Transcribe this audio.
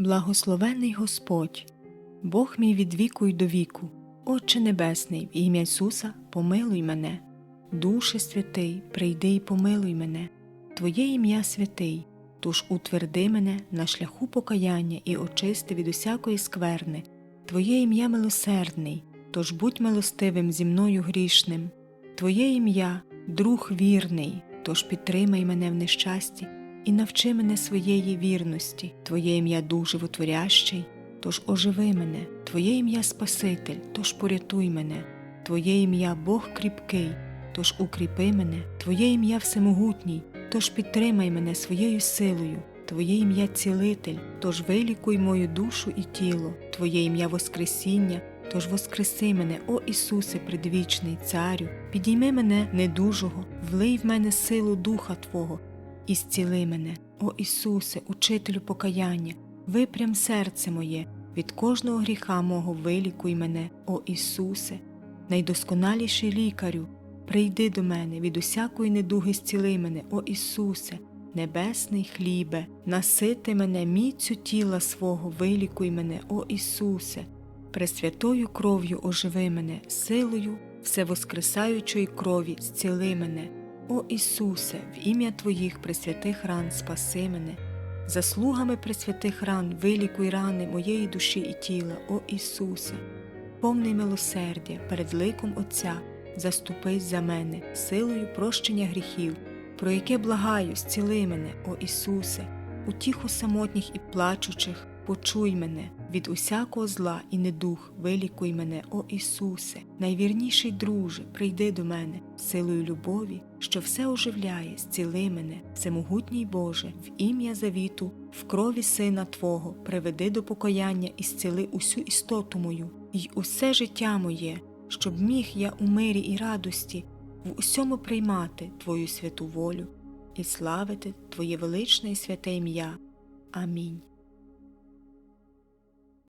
Благословений Господь, Бог мій від віку й до віку, Отче Небесний, в ім'я Ісуса, помилуй мене, Душе святий, прийди й помилуй мене, Твоє ім'я святий, тож утверди мене на шляху покаяння і очисти від усякої скверни, Твоє ім'я милосердний, тож будь милостивим зі мною грішним, Твоє ім'я, друг вірний, тож підтримай мене в нещасті і навчи мене своєї вірності, Твоє ім'я дух животворящий, тож оживи мене, Твоє ім'я Спаситель, тож порятуй мене, Твоє ім'я Бог кріпкий, тож укріпи мене, Твоє ім'я Всемогутній, тож підтримай мене своєю силою, Твоє ім'я Цілитель, тож вилікуй мою душу і тіло, Твоє ім'я Воскресіння, тож воскреси мене, о Ісусе, предвічний Царю, підійми мене недужого, влий в мене силу Духа Твого, і зціли мене, о Ісусе, учителю покаяння, випрям серце моє, від кожного гріха мого вилікуй мене, о Ісусе, найдосконаліший лікарю, прийди до мене, від усякої недуги зціли мене, о Ісусе, небесний хлібе, насити мене міцю тіла свого, вилікуй мене, о Ісусе, пресвятою кров'ю оживи мене, силою всевоскресаючої крові зціли мене. О Ісусе, в ім'я Твоїх пресвятих ран спаси мене, заслугами пресвятих ран вилікуй рани моєї душі і тіла, о Ісусе, повний милосердя перед ликом Отця, заступись за мене, силою прощення гріхів, про яке благаю, зціли мене, о Ісусе, утіху самотніх і плачучих, почуй мене, від усякого зла і недух вилікуй мене, о Ісусе, найвірніший друже, прийди до мене, силою любові, що все оживляє, зціли мене, всемогутній Боже, в ім'я завіту, в крові Сина Твого, приведи до покаяння і зціли усю істоту мою, й усе життя моє, щоб міг я у мирі і радості в усьому приймати Твою святу волю і славити Твоє величне і святе ім'я. Амінь.